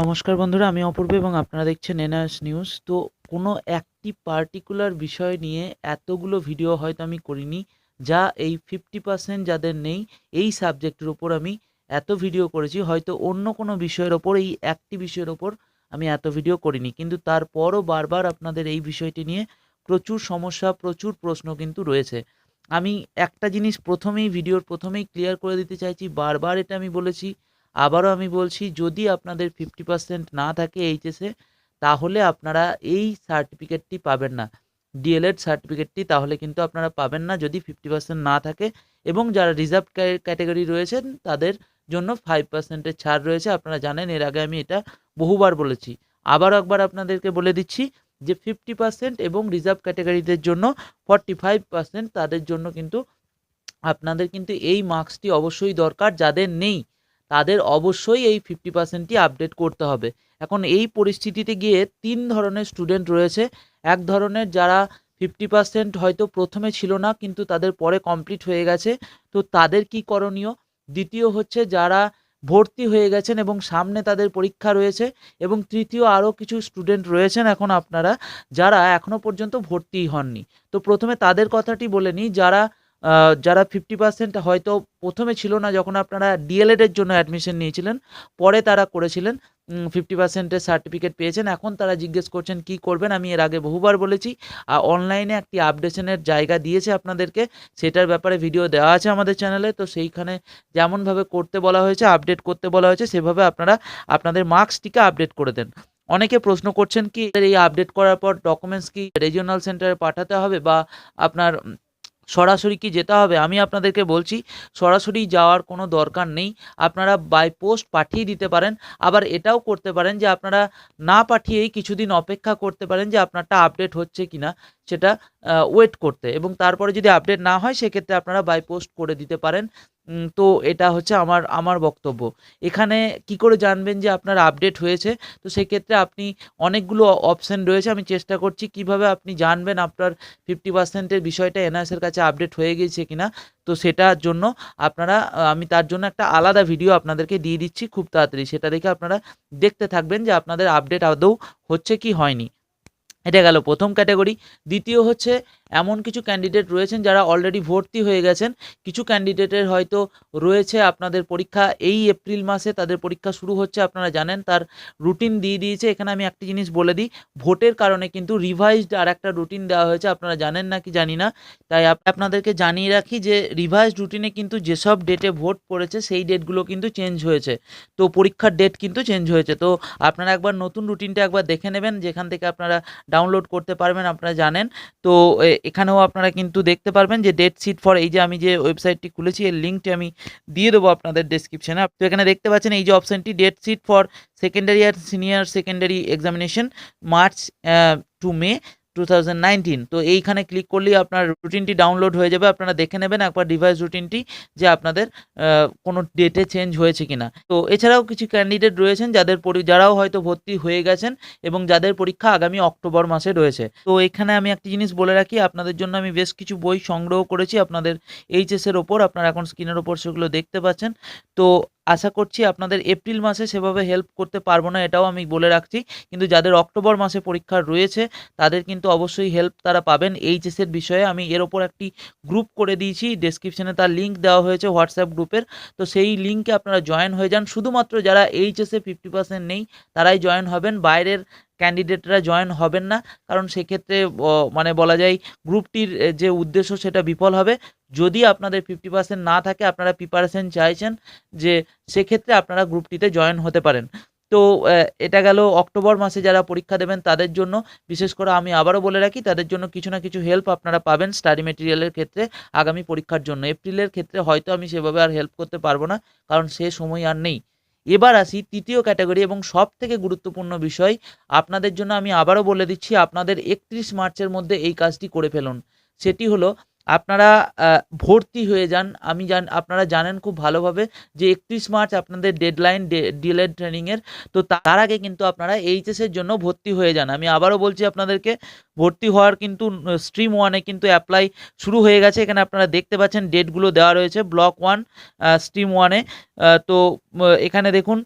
নমস্কার বন্ধুরা, আমি অপূর্ব এবং আপনারা দেখছেন এনআস নিউজ। তো কোনো একটি পার্টিকুলার বিষয় নিয়ে এতগুলো ভিডিও হয়তো আমি করিনি, যা এই ফিফটি পার্সেন্ট যাদের নেই, এই সাবজেক্টের ওপর আমি এত ভিডিও করেছি, হয়তো অন্য কোনো বিষয়ের ওপর, এই একটি বিষয়ের ওপর আমি এত ভিডিও করিনি। কিন্তু তারপরও বারবার আপনাদের এই বিষয়টি নিয়ে প্রচুর সমস্যা, প্রচুর প্রশ্ন কিন্তু রয়েছে। আমি একটা জিনিস প্রথমেই ভিডিওর প্রথমেই ক্লিয়ার করে দিতে চাইছি, বারবার এটা আমি বলেছি আবারও আমি বলছি, যদি আপনাদের ফিফটি পার্সেন্ট না থাকে এইচএসে তাহলে আপনারা এই সার্টিফিকেটটি পাবেন না। ডিএলএড সার্টিফিকেটটি তাহলে কিন্তু আপনারা পাবেন না যদি ফিফটি পার্সেন্ট না থাকে এবং যারা রিজার্ভ ক্যাটাগরি রয়েছেন, তাদের জন্য ফাইভ পার্সেন্টের ছাড় রয়েছে। আপনারা জানেন, এর আগে আমি এটা বহুবার বলেছি। আবারও একবার আপনাদেরকে বলে দিচ্ছি যে ফিফটি পার্সেন্ট এবং রিজার্ভ ক্যাটাগরিদের জন্য ফর্টি ফাইভ পার্সেন্ট তাদের জন্য কিন্তু আপনাদের কিন্তু এই মার্কসটি অবশ্যই দরকার। যাদের নেই তাদের অবশ্যই এই ফিফটি পার্সেন্টটি আপডেট করতে হবে। এখন এই পরিস্থিতিতে গিয়ে তিন ধরনের স্টুডেন্ট রয়েছে। এক ধরনের যারা ফিফটি পার্সেন্ট হয়তো প্রথমে ছিল না, কিন্তু তাদের পরে কমপ্লিট হয়ে গেছে। তো তাদের কি করণীয়? দ্বিতীয় হচ্ছে যারা ভর্তি হয়ে গেছেন এবং সামনে তাদের পরীক্ষা রয়েছে এবং তৃতীয় আরও কিছু স্টুডেন্ট রয়েছেন এখন আপনারা, যারা এখনও পর্যন্ত ভর্তিই হননি। তো প্রথমে তাদের কথাটি বলে নিই, যারা যারা ফিফটি পার্সেন্ট হয়তো প্রথমে ছিল না যখন আপনারা ডিএলএড এর জন্য অ্যাডমিশন নিয়েছিলেন, পরে তারা করেছিলেন ফিফটি পার্সেন্টের সার্টিফিকেট পেয়েছেন। এখন তারা জিজ্ঞেস করছেন, কি করবেন? আমি এর আগে বহুবার বলেছি, আর অনলাইনে একটি আপডেশনের জায়গা দিয়েছে আপনাদেরকে, সেটার ব্যাপারে ভিডিও দেওয়া আছে আমাদের চ্যানেলে তো সেইখানে যেমনভাবে করতে বলা হয়েছে আপডেট করতে বলা হয়েছে, সেভাবে আপনারা আপনাদের মার্কসটিকে আপডেট করে দেন। অনেকে প্রশ্ন করছেন কি, এই আপডেট করার পর ডকুমেন্টস কি রিজিওনাল সেন্টারে পাঠাতে হবে বা আপনার সরাসরি কি যেতে হবে? আমি আপনাদেরকে বলছি, সরাসরি যাওয়ার কোনো দরকার নেই। আপনারা বাই পোস্ট পাঠিয়ে দিতে পারেন। আবার এটাও করতে পারেন যে আপনারা না পাঠিয়েই কিছুদিন অপেক্ষা করতে পারেন যে আপনারটা আপডেট হচ্ছে কিনা। সেটা ওয়েট করতে। এবং তারপরে যদি আপডেট না হয়, সেক্ষেত্রে আপনারা বাই পোস্ট করে দিতে পারেন। তো এটা হচ্ছে আমার আমার বক্তব্য। এখানে কি করে জানবেন যে আপনার আপডেট হয়েছে? তো সেক্ষেত্রে আপনি অনেকগুলো অপশন রয়েছে। আমি চেষ্টা করছি কীভাবে আপনি জানবেন আপনার ফিফটি পার্সেন্টের বিষয়টা এনআইএসের কাছে আপডেট হয়ে গেছে কিনা। তো সেটার জন্য আপনারা আমি তার জন্য একটা আলাদা ভিডিও আপনাদেরকে দিয়ে দিচ্ছি খুব তাড়াতাড়ি। সেটা দেখে আপনারা দেখতে থাকবেন যে আপনাদের আপডেট আদৌ হচ্ছে কি হয়নি। এটা গেল প্রথম ক্যাটাগরি। দ্বিতীয় হচ্ছে এমন কিছু ক্যান্ডিডেট রয়েছেন যারা অলরেডি ভর্তি হয়ে গেছেন। কিছু ক্যান্ডিডেটের হয়তো রয়েছে আপনাদের পরীক্ষা। এই এপ্রিল মাসে তাদের পরীক্ষা শুরু হচ্ছে, আপনারা জানেন, তার রুটিন দিয়ে দিয়েছে। এখানে আমি একটি জিনিস বলে দিই, ভোটের কারণে কিন্তু রিভাইজড আর একটা রুটিন দেওয়া হয়েছে, আপনারা জানেন না কি জানি না। তাই আপনাদেরকে জানিয়ে রাখি যে রিভাইজড রুটিনে কিন্তু যেসব ডেটে ভোট পড়েছে, সেই ডেটগুলো কিন্তু চেঞ্জ হয়েছে। তো পরীক্ষার ডেট কিন্তু চেঞ্জ হয়েছে। তো আপনারা একবার নতুন রুটিনটা একবার দেখে নেবেন, যেখান থেকে আপনারা ডাউনলোড করতে পারবেন, আপনারা জানেন। তো এখানেও আপনারা কিন্তু দেখতে পারবেন যে ডেট সিট ফর এই যে আমি যে ওয়েবসাইটটি খুলেছি, এর লিঙ্কটি আমি দিয়ে দেবো আপনাদের ডিসক্রিপশানে তো এখানে দেখতে পাচ্ছেন এই যে অপশানটি date sheet for secondary R senior secondary examination March to May two তো এইখানে ক্লিক করলেই আপনার রুটিনটি ডাউনলোড হয়ে যাবে। আপনারা দেখে নেবেন একবার ডিভাইস রুটিনটি যে আপনাদের কোনো ডেটে চেঞ্জ হয়েছে কিনা। তো এছাড়াও কিছু ক্যান্ডিডেট রয়েছেন যাদের যারাও হয়তো ভর্তি হয়ে গেছেন এবং যাদের পরীক্ষা আগামী অক্টোবর মাসে রয়েছে। তো এখানে আমি একটি জিনিস বলে রাখি, আপনাদের জন্য আমি বেশ কিছু বই সংগ্রহ করেছি। আপনাদের এইচএস এর ওপর, আপনারা এখন স্ক্রিনের ওপর সেগুলো দেখতে পাচ্ছেন। তো আশা করছি আপনাদের এপ্রিল মাসে সেভাবে হেল্প করতে পারব না, এটাও আমি বলে রাখছি। কিন্তু যাদের অক্টোবর মাসে পরীক্ষা রয়েছে, তাদের কিন্তু অবশ্যই হেল্প তারা পাবেন। এইচএস এর বিষয়ে আমি এর ওপর একটি গ্রুপ করে দিয়েছি ডেসক্রিপশনে তার লিঙ্ক দেওয়া হয়েছে হোয়াটসঅ্যাপ গ্রুপের তো সেই লিঙ্কে আপনারা জয়েন হয়ে যান। শুধুমাত্র যারা এইচএসে ফিফটি পার্সেন্ট নেই, তারাই জয়েন হবেন। বাইরের ক্যান্ডিডেটরা জয়েন হবেন না। কারণ সেক্ষেত্রে মানে বলা যায় গ্রুপটির যে উদ্দেশ্য সেটা বিফল হবে। যদি আপনাদের ফিফটি পার্সেন্ট না থাকে, আপনারা প্রিপারেশন চাইছেন যে সেক্ষেত্রে আপনারা গ্রুপটিতে জয়েন হতে পারেন। তো এটা গেল অক্টোবর মাসে যারা পরীক্ষা দেবেন তাদের জন্য, বিশেষ করে আমি আবারও বলে রাখি, তাদের জন্য কিছু না কিছু হেল্প আপনারা পাবেন স্টাডি মেটেরিয়ালের ক্ষেত্রে আগামী পরীক্ষার জন্য। এপ্রিলের ক্ষেত্রে হয়তো আমি সেভাবে আর হেল্প করতে পারব না, কারণ সে সময় আর নেই। এবার আসি তৃতীয় ক্যাটাগরি এবং সব থেকে গুরুত্বপূর্ণ বিষয়, আপনাদের জন্য আমি আবারও বলে দিচ্ছি, আপনাদের একত্রিশ মার্চের মধ্যে এই কাজটি করে ফেলুন। সেটি হলো আপনারা ভর্তি হয়ে যান। আমি জান, আপনারা জানেন খুব ভালোভাবে যে একত্রিশ মার্চ আপনাদের ডেডলাইন ডিলেড ট্রেনিংয়ের তো তার আগে কিন্তু আপনারা এইচএসের জন্য ভর্তি হয়ে যান। আমি আবারও বলছি আপনাদেরকে, ভর্তি হওয়ার কিন্তু স্ট্রিম ওয়ানে কিন্তু অ্যাপ্লাই শুরু হয়ে গেছে। এখানে আপনারা দেখতে পাচ্ছেন ডেটগুলো দেওয়া রয়েছে ব্লক ওয়ান স্ট্রিম ওয়ানে তো এখানে দেখুন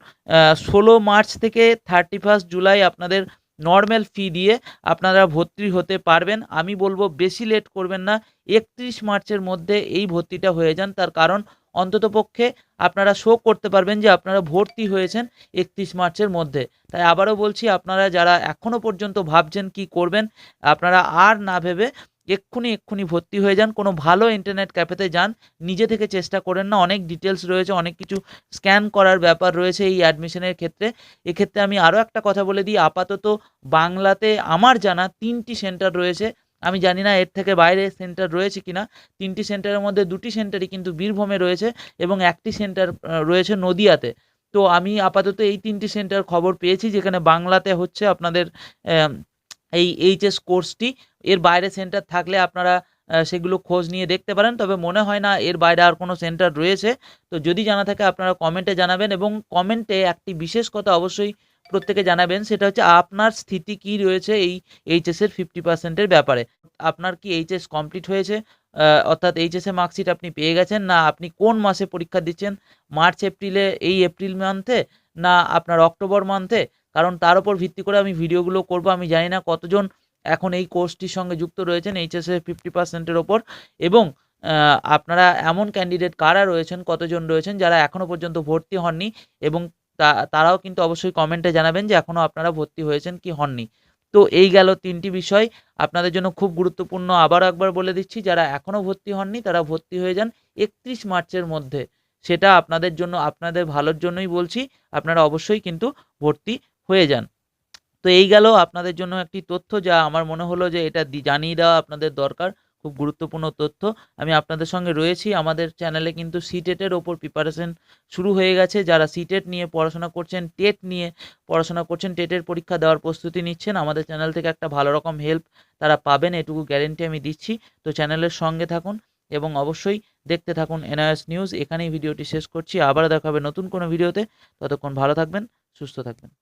ষোলো মার্চ থেকে থার্টি ফার্স্ট জুলাই আপনাদের নর্মাল ফি দিয়ে আপনারা ভর্তি হতে পারবেন। আমি বলব বেশি লেট করবেন না, একত্রিশ মার্চের মধ্যে এই ভর্তিটা হয়ে যান। তার কারণ অন্ততপক্ষে আপনারা শো করতে পারবেন যে আপনারা ভর্তি হয়েছেন একত্রিশ মার্চের মধ্যে। তাই আবারও বলছি, আপনারা যারা এখনও পর্যন্ত ভাবছেন কি করবেন, আপনারা আর না ভেবে এক্ষুনি এক্ষুনি ভর্তি হয়ে যান। কোনো ভালো ইন্টারনেট ক্যাফেতে যান। নিজে থেকে চেষ্টা করেন না। অনেক ডিটেলস রয়েছে, অনেক কিছু স্ক্যান করার ব্যাপার রয়েছে এই অ্যাডমিশনের ক্ষেত্রে। এক্ষেত্রে আমি আরও একটা কথা বলে দিই। আপাতত বাংলাতে আমার জানা তিনটি সেন্টার রয়েছে। আমি জানি না এর থেকে বাইরে সেন্টার রয়েছে কিনা তিনটি সেন্টারের মধ্যে দুটি সেন্টারই কিন্তু বীরভূমে রয়েছে এবং একটি সেন্টার রয়েছে নদিয়াতে। তো আমি আপাতত এই তিনটি সেন্টার খবর পেয়েছি, যেখানে বাংলাতে হচ্ছে আপনাদের এই এইচএস কোর্সটি এর বাইরে সেন্টার থাকলে আপনারা সেগুলো খোঁজ নিয়ে দেখতে পারেন। তবে মনে হয় না এর বাইরে আর কোনো সেন্টার রয়েছে। তো যদি জানা থাকে আপনারা কমেন্টে জানাবেন এবং কমেন্টে একটি বিশেষ কথা অবশ্যই প্রত্যেকে জানাবেন, সেটা হচ্ছে আপনার স্থিতি কি রয়েছে এই এইচএসের ফিফটি পার্সেন্টের ব্যাপারে। আপনার কি এইচএস কমপ্লিট হয়েছে? অর্থাৎ এইচএসে মার্কশিট আপনি পেয়ে গেছেন না আপনি কোন মাসে পরীক্ষা দিচ্ছেন? মার্চ, এপ্রিলে, এই এপ্রিল মান্থে না আপনার অক্টোবর মান্থে কারণ তার উপর ভিত্তি করে আমি ভিডিওগুলো করব। আমি জানি না কতজন এখন এই কোর্সটির সঙ্গে যুক্ত রয়েছেন এইচএসে ফিফটি পার্সেন্টের ওপর এবং আপনারা এমন ক্যান্ডিডেট কারা রয়েছেন, কতজন রয়েছেন যারা এখনও পর্যন্ত ভর্তি হননি এবং তারাও কিন্তু অবশ্যই কমেন্টে জানাবেন যে এখনও আপনারা ভর্তি হয়েছেন কি হননি। তো এই গেল তিনটি বিষয়। আপনাদের জন্য খুব গুরুত্বপূর্ণ আবারও একবার বলে দিচ্ছি, যারা এখনও ভর্তি হননি তারা ভর্তি হয়ে যান একত্রিশ মার্চের মধ্যে। সেটা আপনাদের জন্য, আপনাদের ভালোর জন্যই বলছি, আপনারা অবশ্যই কিন্তু ভর্তি হয়ে যান। তো এই গেল আপনাদের জন্য একটি তথ্য যা আমার মনে হলো যে এটা জানিয়ে দেওয়া আপনাদের দরকার, খুব গুরুত্বপূর্ণ তথ্য। আমি আপনাদের সঙ্গে রয়েছি, আমাদের চ্যানেলে কিন্তু সিটেটের ওপর প্রিপারেশন শুরু হয়ে গেছে। যারা সিটেট নিয়ে পড়াশোনা করছেন টেট নিয়ে পড়াশোনা করছেন টেটের পরীক্ষা দেওয়ার প্রস্তুতি নিচ্ছেন, আমাদের চ্যানেল থেকে একটা ভালো রকম হেল্প তারা পাবেন, এটুকু গ্যারেন্টি আমি দিচ্ছি। তো চ্যানেলের সঙ্গে থাকুন এবং অবশ্যই দেখতে থাকুন এনআইএস নিউজ এখানেই ভিডিওটি শেষ করছি। আবার দেখা হবে নতুন কোনো ভিডিওতে। ততক্ষণ ভালো থাকবেন, সুস্থ থাকবেন।